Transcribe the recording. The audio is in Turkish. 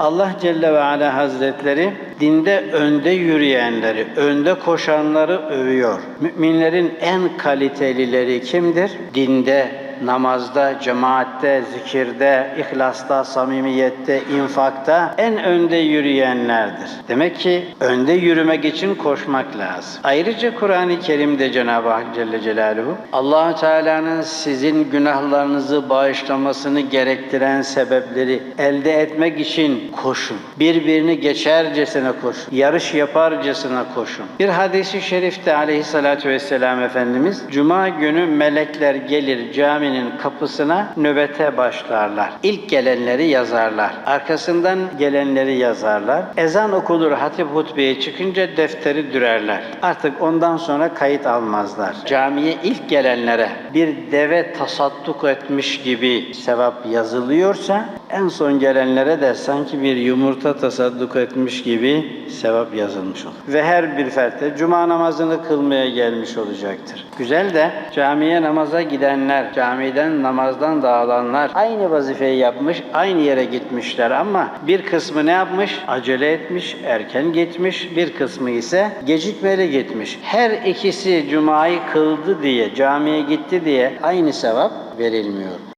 Allah Celle ve Ala Hazretleri dinde önde yürüyenleri, önde koşanları övüyor. Müminlerin en kalitelileri kimdir? Dinde, namazda, cemaatte, zikirde, ihlasta, samimiyette, infakta en önde yürüyenlerdir. Demek ki önde yürümek için koşmak lazım. Ayrıca Kur'an-ı Kerim'de Cenab-ı Hak Celle Celaluhu Allahu Teala'nın sizin günahlarınızı bağışlamasını gerektiren sebepleri elde etmek için koşun. Birbirini geçercesine koşun. Yarış yaparcasına koşun. Bir hadisi şerifte aleyhissalatü vesselam Efendimiz Cuma günü melekler gelir caminin kapısına nöbete başlarlar. İlk gelenleri yazarlar. Arkasından gelenleri yazarlar. Ezan okunur hatip hutbeye çıkınca defteri dürerler. Artık ondan sonra kayıt almazlar. Camiye ilk gelenlere bir deve tasadduk etmiş gibi sevap yazılıyorsa en son gelenlere de sanki bir yumurta tasadduk etmiş gibi sevap yazılmış olur. Ve her bir ferte cuma namazını kılmaya gelmiş olacaktır. Güzel de camiye namaza gidenler, camiden namazdan dağılanlar aynı vazifeyi yapmış, aynı yere gitmişler ama bir kısmı ne yapmış? Acele etmiş, erken gitmiş, bir kısmı ise gecikmeli gitmiş. Her ikisi cumayı kıldı diye, camiye gitti diye aynı sevap verilmiyor.